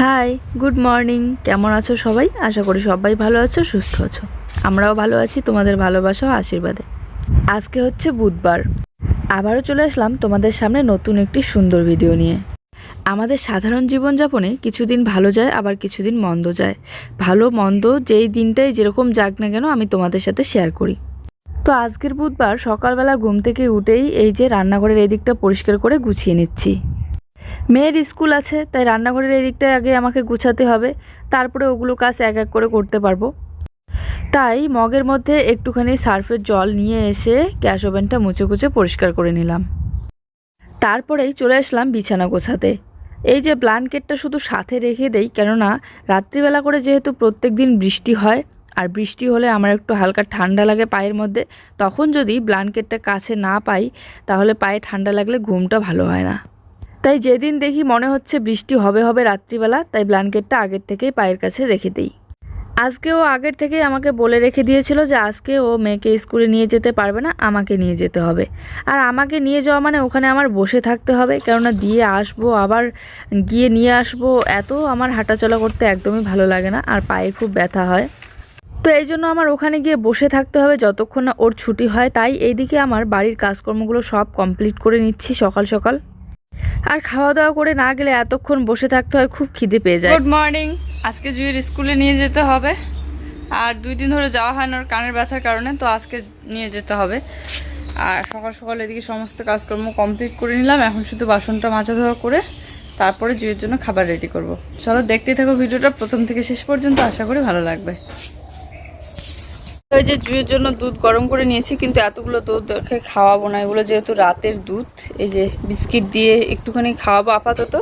Hi good morning কেমন আছো সবাই? আশা করি সবাই ভালো আছো, সুস্থ আছো। আমরাও ভালো আছি, তোমাদের ভালোবাসা আশীর্বাদে। আজকে হচ্ছে বুধবার। আবারও চলে আসলাম তোমাদের সামনে নতুন একটি সুন্দর ভিডিও নিয়ে। আমাদের সাধারণ জীবনযাপনে কিছুদিন ভালো যায়, আবার কিছুদিন মন্দ যায়। ভালো, মন্দ, যেই দিনটাই যেরকম যাক না কেন আমি তোমাদের সাথে শেয়ার করি। তো আজকের বুধবার সকালবেলা ঘুম থেকে উঠেই এই যে রান্নাঘরের এই দিকটা পরিষ্কার করে গুছিয়ে নিচ্ছি। মেয়ের স্কুল আছে, তাই রান্নাঘরের এই দিকটা আগে আমাকে গুছাতে হবে। তারপরে ওগুলো কাজ এক এক করে করতে পারব। তাই মগের মধ্যে একটুখানি সার্ফের জল নিয়ে এসে গ্যাস ওভেনটা মুছে কুচে পরিষ্কার করে নিলাম। তারপরেই চলে আসলাম বিছানা গোছাতে। এই যে ব্ল্যাঙ্কেটটা শুধু সাথে রেখে দেই, কেননা রাত্রিবেলা করে যেহেতু প্রত্যেক দিন বৃষ্টি হয়, আর বৃষ্টি হলে আমার একটু হালকা ঠান্ডা লাগে পায়ের মধ্যে, তখন যদি ব্ল্যাঙ্কেটটা কাছে না পাই, তাহলে পায়ে ঠান্ডা লাগলে ঘুমটা ভালো হয় না। তাই যেদিন দেখি মনে হচ্ছে বৃষ্টি হবে হবে রাত্রিবেলা, তাই ব্ল্যাঙ্কেটটা আগের থেকেই পায়ের কাছে রেখে দিই। আজকে ও আগের থেকেই আমাকে বলে রেখে দিয়েছিল যে আজকে ও মেয়েকে স্কুলে নিয়ে যেতে পারবে না, আমাকে নিয়ে যেতে হবে। আর আমাকে নিয়ে যাওয়া মানে ওখানে আমার বসে থাকতে হবে, কেননা দিয়ে আসব, আবার গিয়ে নিয়ে আসব, এত আমার হাঁটাচলা করতে একদমই ভালো লাগে না, আর পায়ে খুব ব্যথা হয়। তো এই জন্য আমার ওখানে গিয়ে বসে থাকতে হবে, যতক্ষণ না ওর ছুটি হয়, তাই এইদিকে আমার বাড়ির কাজকর্মগুলো সব কমপ্লিট করে নিচ্ছি সকাল সকাল। আর খাওয়া দাওয়া করে না গেলে এতক্ষণ বসে থাকতে হয়, খুব খিদে পেয়ে যায়। গুড মর্নিং আজকে জুয়ের স্কুলে নিয়ে যেতে হবে। আর দুই দিন ধরে যাওয়া হয় না, ওর কানের ব্যথার কারণে, তো আজকে নিয়ে যেতে হবে। আর সকাল সকাল এদিকে সমস্ত কাজকর্ম কমপ্লিট করে নিলাম। এখন শুধু বাসনটা মাজা ধোয়া করে তারপরে জুয়ের জন্য খাবার রেডি করব। চলো দেখতে থাকো ভিডিওটা। প্রথম থেকে শেষ পর্যন্ত আশা করি ভালো লাগবে। ওই যে জুয়ের জন্য দুধ গরম করে নিয়েছি কিন্তু এতগুলো দুধ খাওয়াবো না। এগুলো যেহেতু রাতের দুধ এই যে বিস্কিট দিয়ে একটুখানি খাওয়াবো আপাতত।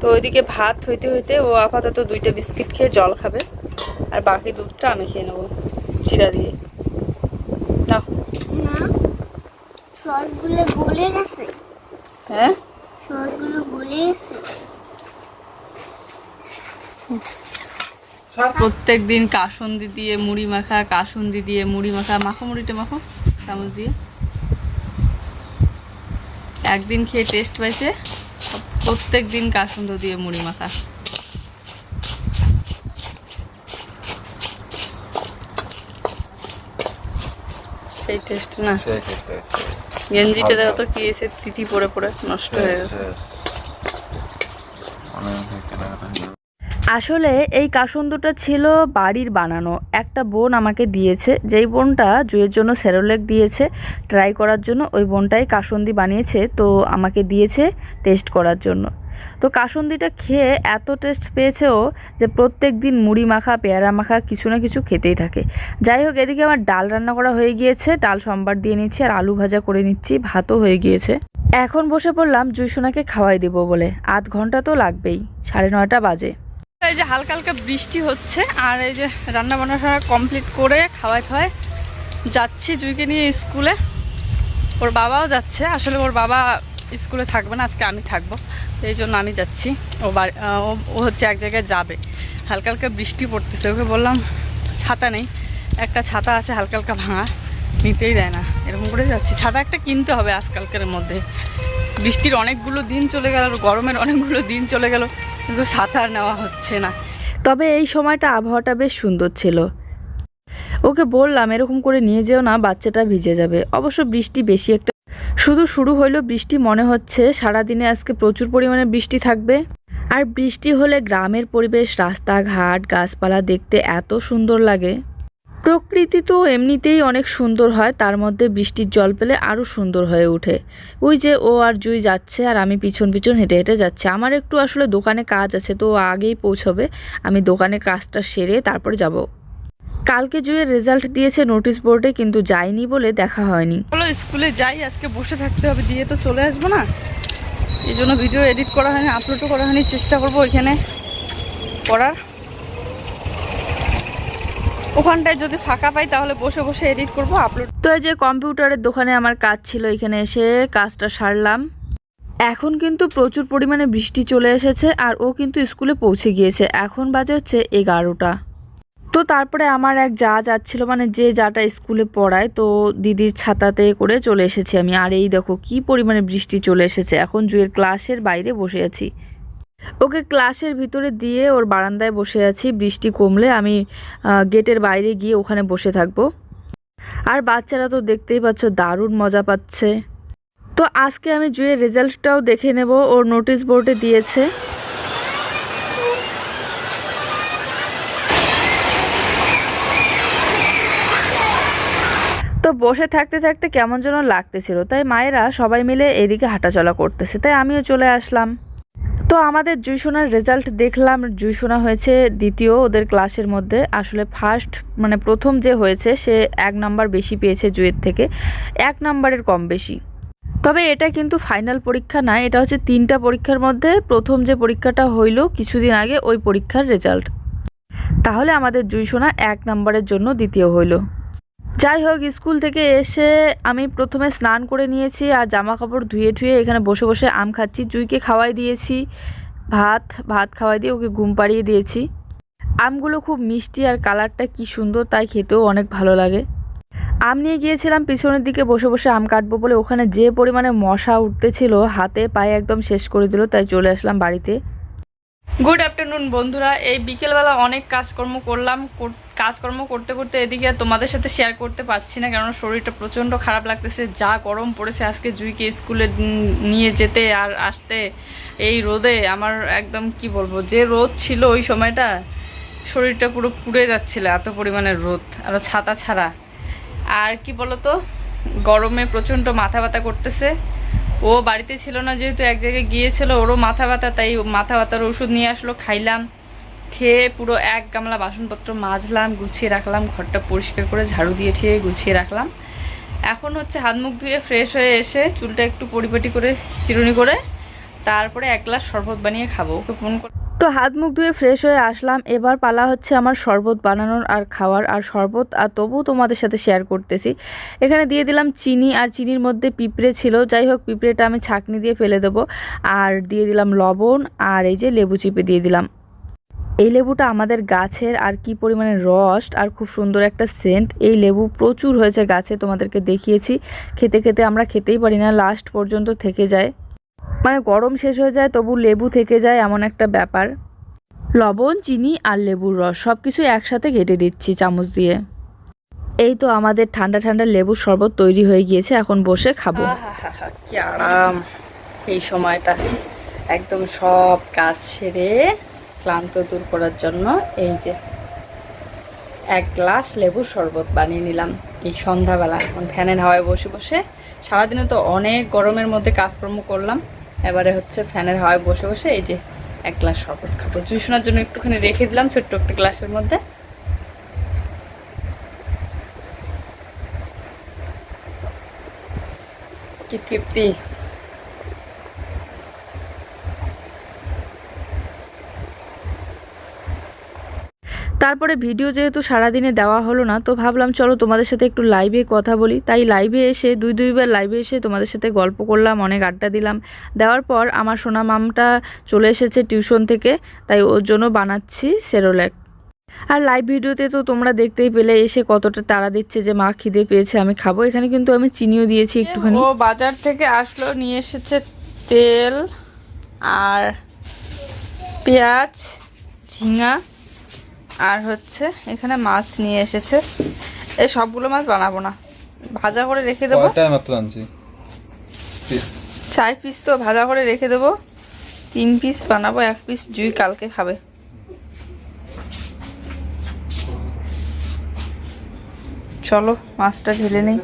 তো ওইদিকে ভাত হইতে হইতে ও আপাতত দুইটা বিস্কিট খেয়ে জল খাবে আর বাকি দুধটা আমি খেয়ে নেব চিরা দিয়ে। নাও। হ্যাঁ? প্রত্যেক দিন কাসন্দি দিয়ে মুড়ি মাখা কাসন্দি দিয়ে মুড়ি মাখা মাখো মুড়িটা মাখো চামচ দিয়ে। একদিন খেয়ে টেস্ট পাইছে প্রত্যেক দিন কাসন্দ দিয়ে মুড়ি মাখা। সেই টেস্ট না? গেঞ্জিটা দেখো তো কি এসে তিথি পরে পরে নষ্ট হয়ে গেছে। আসলে এই কাসন্দটা ছিল বাড়ির বানানো। একটা বোন আমাকে দিয়েছে। যেই বোনটা জুয়ের জন্য সেরোলেক দিয়েছে ট্রাই করার জন্য ওই বোনটাই কাসন্দি বানিয়েছে, তো আমাকে দিয়েছে টেস্ট করার জন্য। তো কাসন্দিটা খেয়ে এত টেস্ট পেয়েছে ও যে প্রত্যেক দিন মুড়ি মাখা, পেয়ারা মাখা কিছু না কিছু খেতেই থাকে। যাই হোক, এদিকে আমার ডাল রান্না করা হয়ে গিয়েছে। ডাল সম্বার দিয়ে নিচ্ছি আর আলু ভাজা করে নিচ্ছি। ভাতও হয়ে গিয়েছে। এখন বসে পড়লাম জুইসোনাকে খাওয়াই দেবো বলে। আধ ঘণ্টা তো লাগবেই, সাড়ে নয়টা বাজে। এই যে হালকা হালকা বৃষ্টি হচ্ছে, আর এই যে রান্না বান্না কমপ্লিট করে খাওয়াই খাওয়াই যাচ্ছি জুইকে নিয়ে স্কুলে। ওর বাবাও যাচ্ছে, আসলে ওর বাবা স্কুলে থাকবে না, আজকে আমি থাকব। এই জন্য আমি যাচ্ছি। ও বাড়ি ও- হচ্ছে এক জায়গায় যাবে। হালকা হালকা বৃষ্টি পড়তেছে, ওকে বললাম ছাতা নেই, একটা ছাতা আছে হালকা হালকা ভাঙা, নিতেই দেয় না। এরকম করে যাচ্ছি। ছাতা একটা কিনতে হবে আজকালকার মধ্যে। বৃষ্টির অনেকগুলো দিন চলে গেল, গরমের অনেকগুলো দিন চলে গেল। কিন্তু সাঁতার নেওয়া হচ্ছে না। তবে এই সময়টা আবহাওয়াটা বেশ সুন্দর ছিল। ওকে বললাম, এরকম করে নিয়ে যেও না, বাচ্চাটা ভিজে যাবে। অবশ্য বৃষ্টি বেশি একটা শুধু শুরু হইল বৃষ্টি, মনে হচ্ছে সারাদিনে আজকে প্রচুর পরিমাণে বৃষ্টি থাকবে। আর বৃষ্টি হলে গ্রামের পরিবেশ, রাস্তাঘাট, গাছপালা দেখতে এত সুন্দর লাগে। প্রকৃতি তো এমনিতেই অনেক সুন্দর হয়, তার মধ্যে বৃষ্টির জল পেলে আরও সুন্দর হয়ে ওঠে। ওই যে ও আর জুই যাচ্ছে আর আমি পিছন পিছন হেঁটে হেঁটে যাচ্ছি। আমার একটু আসলে দোকানে কাজ আছে, তো আগেই পৌঁছবে। আমি দোকানে কাজটা সেরে তারপরে যাব। কালকে জুয়ের রেজাল্ট দিয়েছে নোটিশ বোর্ডে, কিন্তু যায়নি বলে দেখা হয়নি। বলো, স্কুলে যাই, আজকে বসে থাকতে হবে, দিয়ে তো চলে আসব না। এই জন্য ভিডিও এডিট করা হয়নি আপলোডও করা হয়নি, চেষ্টা করব ওইখানে করার। ওখানটায় যদি ফাঁকা পাই, তাহলে বসে বসে এডিট করব আপলোড তো এই যে কম্পিউটারের দোকানে আমার কাজ ছিল, এখানে এসে কাজটা সারলাম। এখন কিন্তু প্রচুর পরিমাণে বৃষ্টি চলে এসেছে, আর ও কিন্তু স্কুলে পৌঁছে গিয়েছে। এখন বাজে হচ্ছে এগারোটা। তো তারপরে আমার এক যা যাচ্ছিল মানে যে যাটা স্কুলে পড়ায়, তো দিদির ছাতাতে করে চলে এসেছি আমি। আর এই দেখো, কি পরিমাণে বৃষ্টি চলে এসেছে। এখন জুয়ের ক্লাসের বাইরে বসে আছি। ওকে ক্লাসের ভিতরে দিয়ে ওর বারান্দায় বসে আছি, বৃষ্টি কমলে আমি গেটের বাইরে গিয়ে ওখানে বসে থাকব। আর বাচ্চারা তো দেখতেই পাচ্ছ দারুণ মজা পাচ্ছে। তো আজকে আমি জুয়ের রেজাল্টটাও দেখে নেব, ওর নোটিশ বোর্ডে দিয়েছে। তো বসে থাকতে থাকতে কেমন যেন লাগতেছিল, তাই মায়েরা সবাই মিলে এদিকে হাঁটাচলা করতেছে, তাই আমিও চলে আসলাম। তো আমাদের জুইসোনার রেজাল্ট দেখলাম, জুইসোনা হয়েছে দ্বিতীয় ওদের ক্লাসের মধ্যে। আসলে ফার্স্ট মানে প্রথম যে হয়েছে, সে এক নাম্বার বেশি পেয়েছে জুয়ের থেকে। এক নাম্বারের কম বেশি। তবে এটা কিন্তু ফাইনাল পরীক্ষা না, এটা হচ্ছে তিনটা পরীক্ষার মধ্যে প্রথম যে পরীক্ষাটা হইল কিছুদিন আগে ওই পরীক্ষার রেজাল্ট। তাহলে আমাদের জুইসোনা এক নাম্বারের জন্য দ্বিতীয় হইল। যাই হোক স্কুল থেকে এসে আমি প্রথমে স্নান করে নিয়েছি আর জামা কাপড় ধুয়ে ধুয়ে এখানে বসে বসে আম খাচ্ছি। জুইকে খাওয়াই দিয়েছি, ভাত ভাত খাওয়াই দিয়ে ওকে ঘুম পাড়িয়ে দিয়েছি। আমগুলো খুব মিষ্টি আর কালারটা কি সুন্দর, তাই খেতেও অনেক ভালো লাগে। আম নিয়ে গিয়েছিলাম, পিছনের দিকে বসে বসে আম কাটবো বলে। ওখানে যে পরিমাণে মশা উঠতেছিল, হাতে পায়ে একদম শেষ করে দিল, তাই চলে আসলাম বাড়িতে। গুড আফটারনুন বন্ধুরা। এই বিকেলবেলা অনেক কাজকর্ম করলাম। কর- কাজকর্ম করতে করতে এদিকে তোমাদের সাথে শেয়ার করতে পারছি না কারণ শরীরটা প্রচণ্ড খারাপ লাগতেছে। যা গরম পড়েছে আজকে জুইকে স্কুলে নিয়ে যেতে আর আসতে এই রোদে আমার একদম কি বলব, যে রোদ ছিল ওই সময়টা শরীরটা পুরো পুড়ে যাচ্ছিল, এত পরিমাণে রোদ আর ছাতা ছাড়া। আর কি বলতো, গরমে প্রচণ্ড মাথা ব্যথা করতেছে। ও বাড়িতে ছিল না যেহেতু এক জায়গায় গিয়েছিল, ওরও মাথা ব্যথা, তাই মাথা ব্যথার ওষুধ নিয়ে আসলো, খাইলাম। খেয়ে পুরো এক গামলা বাসনপত্র মাজলাম, গুছিয়ে রাখলাম, ঘরটা পরিষ্কার করে ঝাড়ু দিয়ে ঠিয়ে গুছিয়ে রাখলাম। এখন হচ্ছে হাত মুখ ধুয়ে ফ্রেশ হয়ে এসে চুলটা একটু পরিপাটি করে, চিরুনি করে, তারপরে এক গ্লাস শরবত বানিয়ে খাব। ওকে ফোন করে তো হাত মুখ ধুয়ে ফ্রেশ হয়ে আসলাম। এবার পালা হচ্ছে আমার শরবত বানানোর আর খাওয়ার। আর শরবত, আর তবুও তোমাদের সাথে শেয়ার করতেছি। এখানে দিয়ে দিলাম চিনি, আর চিনির মধ্যে পিঁপড়ে ছিল। যাই হোক, পিঁপড়েটা আমি ছাঁকনি দিয়ে ফেলে দেবো। আর দিয়ে দিলাম লবণ, আর এই যে লেবু চিপে দিয়ে দিলাম। এই লেবুটা আমাদের গাছের আর কি পরিমাণে রস, আর খুব সুন্দর একটা সেন্ট এই লেবু প্রচুর হয়েছে গাছে, তোমাদেরকে দেখিয়েছি। খেতে খেতে আমরা খেতেই পারি না লাস্ট পর্যন্ত থেকে যায়। মানে গরম শেষ হয়ে যায়, তবু লেবু থেকে যায় এমন একটা ব্যাপার। লবণ, চিনি আর লেবুর রস সব কিছু একসাথে ঘেটে দিচ্ছি চামচ দিয়ে। এই তো আমাদের ঠান্ডা ঠান্ডা লেবুর শরবত তৈরি হয়ে গিয়েছে, এখন বসে খাব। কি আরাম। এই সময়টা একদম সব কাজ সেরে ক্লান্ত দূর করার জন্য এই যে এক গ্লাস লেবুর শরবত বানিয়ে নিলাম। এই সন্ধ্যাবেলা, এখন ফ্যানের হাওয়ায় বসে বসে সারাদিনে তো অনেক গরমের মধ্যে কাজকর্ম করলাম। এবারে হচ্ছে ফ্যানের হাওয়ায় বসে বসে এই যে এক গ্লাস শরবত খাব। জুই জন্য একটুখানি রেখে দিলাম ছোট্ট একটা গ্লাসের মধ্যে। কি তৃপ্তি। তারপরে ভিডিও যেহেতু সারাদিনে দেওয়া হলো না তো ভাবলাম চলো তোমাদের সাথে একটু লাইভে কথা বলি। তাই লাইভে এসে দুই দুইবার লাইভে এসে তোমাদের সাথে গল্প করলাম অনেক আড্ডা দিলাম। দেওয়ার পর আমার সোনা মামটা চলে এসেছে টিউশন থেকে তাই ওর জন্য বানাচ্ছি সেরোল্যাক আর লাইভ ভিডিওতে তো তোমরা দেখতেই পেলে এসে কতটা তাড়া দিচ্ছে যে মা খিদে পেয়েছে আমি খাব। এখানে কিন্তু আমি চিনিও দিয়েছি একটুখানি। ও বাজার থেকে আসলো নিয়ে এসেছে তেল আর পেঁয়াজ ঝিঙা। আর হচ্ছে এখানে মাছ নিয়ে এসেছে এই সবগুলো মাছ বানাবো না ভাজা করে রেখে দেবো কয়টায় মাত্র আনছি পিস চার পিস তো ভাজা করে রেখে দেবো তিন পিস বানাবো এক পিস জুই কালকে খাবে চলো মাছটা ঢেলে নেই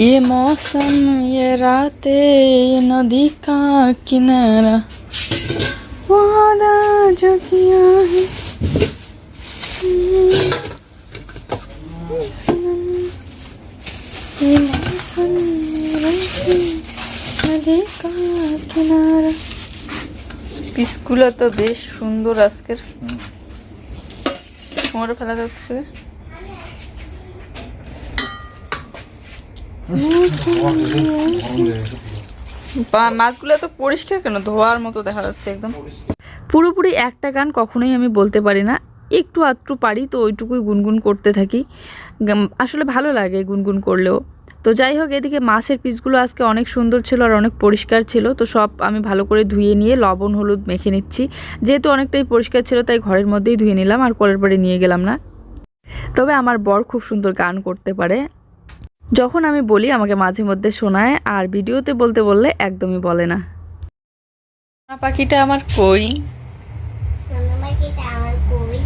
ये मौसम ये रातें ये नदी का किनारा वादा जो किया है ये मौसम ये रातें नदी का किनारा পিসগুলো তো বেশ সুন্দর আজকের তোমারও ফেলা যাচ্ছে বা- মাছগুলো তো পরিষ্কার কেন? ধোয়ার মতো দেখা যাচ্ছে একদম। পুরোপুরি একটা গান কখনোই আমি বলতে পারি না। একটু আধটু পারি, তো ওইটুকুই গুনগুন করতে থাকি। আসলে ভালো লাগে গুনগুন করলেও। তো যাই হোক, এদিকে মাছের পিসগুলো আজকে অনেক সুন্দর ছিল আর অনেক পরিষ্কার ছিল। তো সব আমি ভালো করে ধুয়ে নিয়ে লবণ, হলুদ মেখে নিচ্ছি। যেহেতু অনেকটাই পরিষ্কার ছিল, তাই ঘরের মধ্যেই ধুয়ে নিলাম আর কলের পরে নিয়ে গেলাম না। তবে আমার বর খুব সুন্দর গান করতে পারে। যখন আমি বলি আমাকে মাঝে মধ্যে শোনায় আর ভিডিওতে বলতে বললে একদমই বলে না। পাখিটা আমার কই সোনা পাখিটা আমার কই?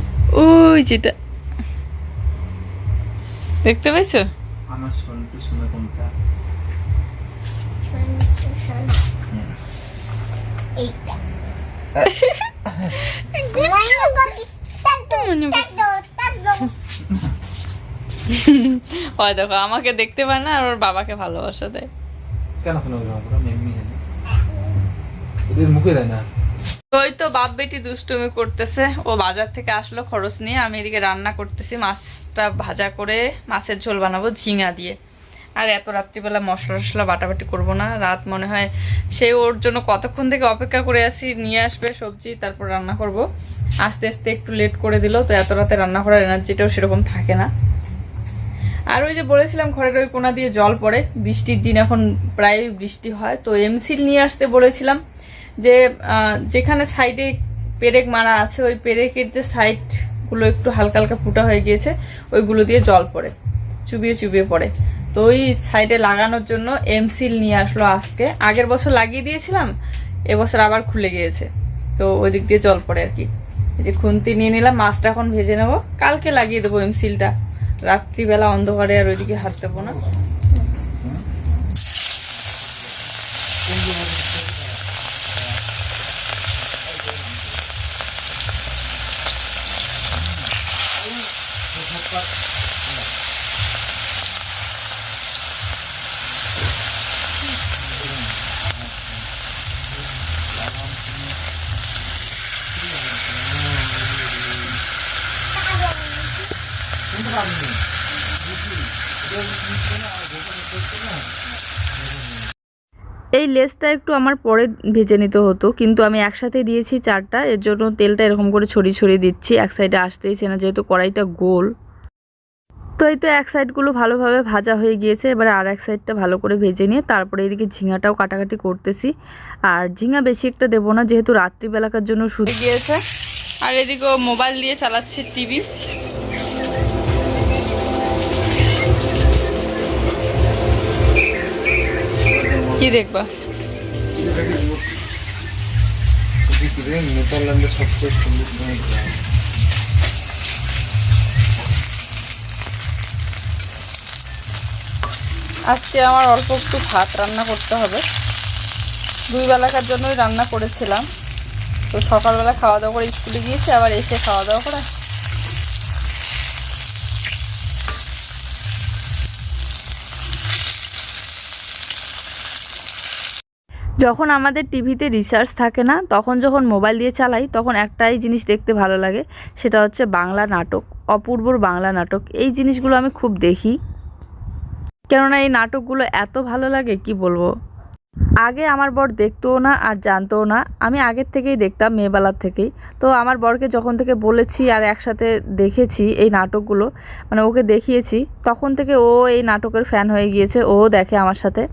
ওই যেটা। দেখতে পাইছো? আমার সন্টু শুনে কোনটা? এইটা। হয় দেখো আমাকে দেখতে পায় না আর ওর বাবাকে ভালোবাসা দেয়। কেন শুনে ওরা এমনি জানে ওদের মুখে দেয় না। ওই তো বাপ বেটি দুষ্টুমি করতেছে। ও বাজার থেকে আসলো খরচ নিয়ে। আমি এদিকে রান্না করতেছি মাছটা ভাজা করে মাছের ঝোল বানাবো ঝিঙা দিয়ে। আর এত রাত্রিবেলা মশলা টশলা বাটাবাটি করব না। রাত মনে হয় সে ওর জন্য কতক্ষণ থেকে অপেক্ষা করে আসি নিয়ে আসবে সবজি তারপর রান্না করব। আস্তে আস্তে একটু লেট করে দিল তো এত রাতে রান্না করার এনার্জিটাও সেরকম থাকে না। আর ওই যে বলেছিলাম ঘরের ওই কোনা দিয়ে জল পড়ে, বৃষ্টির দিন এখন প্রায় বৃষ্টি হয়, তো এমসিল নিয়ে আসতে বলেছিলাম যে যেখানে সাইডে পেরেক মারা আছে, ওই পেরেকের যে সাইডগুলো একটু হালকা হালকা ফুটা হয়ে গিয়েছে, ওইগুলো দিয়ে জল পড়ে, চুবিয়ে চুবিয়ে পড়ে। তো ওই সাইডে লাগানোর জন্য এমসিল নিয়ে আসলো আজকে। আগের বছর লাগিয়ে দিয়েছিলাম, এবছর আবার খুলে গিয়েছে। তো ওই দিক দিয়ে জল পড়ে আর কি। যে খুন্তি নিয়ে নিলাম, মাছটা এখন ভেজে নেব। কালকে লাগিয়ে দেবো এমসিলটা রাত্রিবেলা অন্ধকারে আর ওইদিকে হাত দেবো না। এই লেসটা একটু আমার পরে ভেজে নিতে হতো, কিন্তু আমি একসাথে দিয়েছি চারটা, এর জন্য তেলটা এরকম করে ছড়িয়ে ছড়িয়ে দিচ্ছি, এক সাইডে আসতেইছে না, যেহেতু কড়াইটা গোল। তো এই তো এক সাইডগুলো ভালোভাবে ভাজা হয়ে গিয়েছে, এবারে আর এক সাইডটা ভালো করে ভেজে নিয়ে তারপরে এদিকে ঝিঙাটাও কাটাকাটি করতেছি। আর ঝিঙা বেশি একটা দেবো না, যেহেতু রাত্রিবেলাকার জন্য শুধু গিয়েছে। আর এদিকে মোবাইল দিয়ে চালাচ্ছে টিভি। কি দেখবা? নেদারল্যান্ডের সবচেয়ে সুন্দর আজকে আমার অল্প একটু ভাত রান্না করতে হবে। দুই বেলাকার জন্যই রান্না করেছিলাম। তো সকালবেলা খাওয়া দাওয়া করে স্কুলে গিয়েছি, আবার এসে খাওয়া দাওয়া করে যখন আমাদের টিভিতে রিচার্জ থাকে না, তখন যখন মোবাইল দিয়ে চালাই, তখন একটাই জিনিস দেখতে ভালো লাগে, সেটা হচ্ছে বাংলা নাটক, অপূর্বর বাংলা নাটক। এই জিনিসগুলো আমি খুব দেখি। কেননা এই নাটকগুলো এত ভালো লাগে, কি বলব? আগে আমার বর দেখতোও না আর জানতো না। আমি আগের থেকেই দেখতাম, মেয়েবেলার থেকেই। তো আমার বরকে যখন থেকে বলেছি আর একসাথে দেখেছি এই নাটকগুলো মানে ওকে দেখিয়েছি, তখন থেকে ও এই নাটকের ফ্যান হয়ে গিয়েছে, ও দেখে আমার সাথে।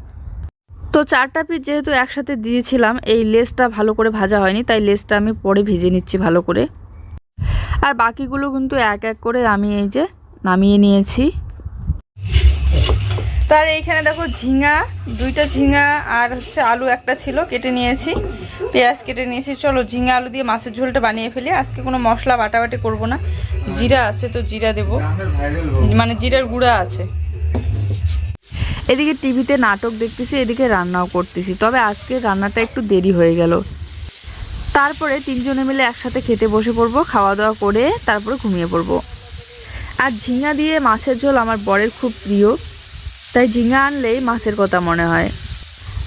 তো চারটা পিস যেহেতু একসাথে দিয়েছিলাম, এই লেসটা ভালো করে ভাজা হয়নি, তাই লেসটা আমি পরে ভেজে নিচ্ছি ভালো করে। আর বাকিগুলো কিন্তু এক এক করে আমি এই যে নামিয়ে নিয়েছি। তার এইখানে দেখো ঝিঙা, দুইটা ঝিঙা আর হচ্ছে আলু একটা ছিল, কেটে নিয়েছি, পেঁয়াজ কেটে নিয়েছি। চলো ঝিঙা আলু দিয়ে মাছের ঝোলটা বানিয়ে ফেলি। আজকে কোনো মশলা বাটাবাটি করব না। জিরা আছে তো জিরা দেবো। মানে জিরার গুঁড়া আছে। এদিকে টিভিতে নাটক দেখতেছি, এদিকে রান্নাও করতেছি। তবে আজকে রান্নাটা একটু দেরি হয়ে গেল। তারপরে তিনজনে মিলে একসাথে খেতে বসে পড়ব খাওয়া দাওয়া করে তারপরে ঘুমিয়ে পড়ব। আর ঝিঙা দিয়ে মাছের ঝোল আমার বরের খুব প্রিয়। তাই ঝিঙা আনলেই মাছের কথা মনে হয়।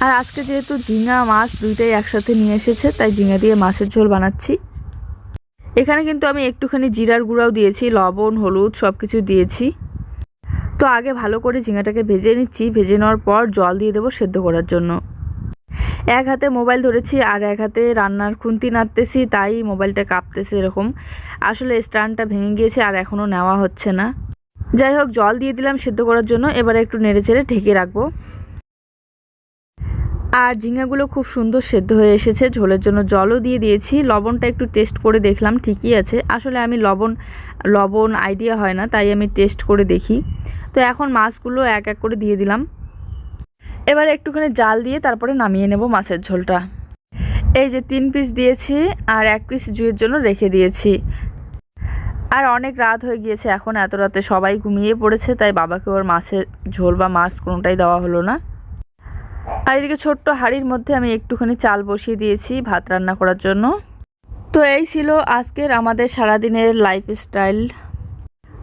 আর আজকে যেহেতু ঝিঙা, মাছ দুইটাই একসাথে নিয়ে এসেছে, তাই ঝিঙা দিয়ে মাছের ঝোল বানাচ্ছি। এখানে কিন্তু আমি একটুখানি জিরার গুঁড়াও দিয়েছি, লবণ, হলুদ সব কিছু দিয়েছি। তো আগে ভালো করে ঝিঙাটাকে ভেজে নিচ্ছি। ভেজে নেওয়ার পর জল দিয়ে দেবো সেদ্ধ করার জন্য। এক হাতে মোবাইল ধরেছি আর এক হাতে রান্নার খুন্তি নাড়তেছি, তাই মোবাইলটা কাঁপতেছে এরকম। আসলে স্ট্যান্ডটা ভেঙে গিয়েছে আর এখনও নেওয়া হচ্ছে না। যাই হোক, জল দিয়ে দিলাম সেদ্ধ করার জন্য। এবারে একটু নেড়ে চেড়ে ঢেকে রাখব। আর ঝিঙাগুলো খুব সুন্দর সেদ্ধ হয়ে এসেছে। ঝোলের জন্য জলও দিয়ে দিয়েছি। লবণটা একটু টেস্ট করে দেখলাম, ঠিকই আছে। আসলে আমি লবণ লবণ আইডিয়া হয় না, তাই আমি টেস্ট করে দেখি। তো এখন মাছগুলো এক এক করে দিয়ে দিলাম। এবার একটুখানি জাল দিয়ে তারপরে নামিয়ে নেব মাছের ঝোলটা। এই যে তিন পিস দিয়েছি আর এক পিস জুয়ের জন্য রেখে দিয়েছি। আর অনেক রাত হয়ে গিয়েছে, এখন এত রাতে সবাই ঘুমিয়ে পড়েছে, তাই বাবাকে ওর মাছের ঝোল বা মাছ কোনোটাই দেওয়া হলো না। আর এদিকে ছোট্ট হাঁড়ির মধ্যে আমি একটুখানি চাল বসিয়ে দিয়েছি ভাত রান্না করার জন্য। তো এই ছিল আজকের আমাদের সারাদিনের লাইফস্টাইল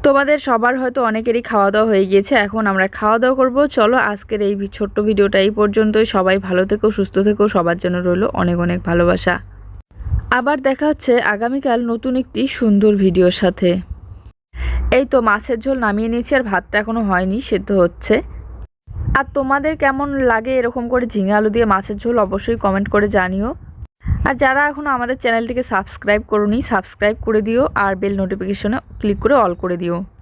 তোমাদের সবার হয়তো অনেকেরই খাওয়া দাওয়া হয়ে গিয়েছে, এখন আমরা খাওয়া দাওয়া করব। চলো আজকের এই ছোট্ট ভিডিওটা এই পর্যন্তই। সবাই ভালো থেকো, সুস্থ থেকো, সবার জন্য রইল অনেক অনেক ভালোবাসা। আবার দেখা হচ্ছে আগামীকাল নতুন একটি সুন্দর ভিডিওর সাথে। এই তো মাছের ঝোল নামিয়ে নিয়েছি আর ভাতটা এখনও হয়নি, সেদ্ধ হচ্ছে। আর তোমাদের কেমন লাগে এরকম করে ঝিঙে আলু দিয়ে মাছের ঝোল অবশ্যই কমেন্ট করে জানিও। আর যারা এখনও আমাদের চ্যানেলটিকে সাবস্ক্রাইব করুনি, সাবস্ক্রাইব করে দিও আর বেল নোটিফিকেশনে ক্লিক করে অল করে দিও।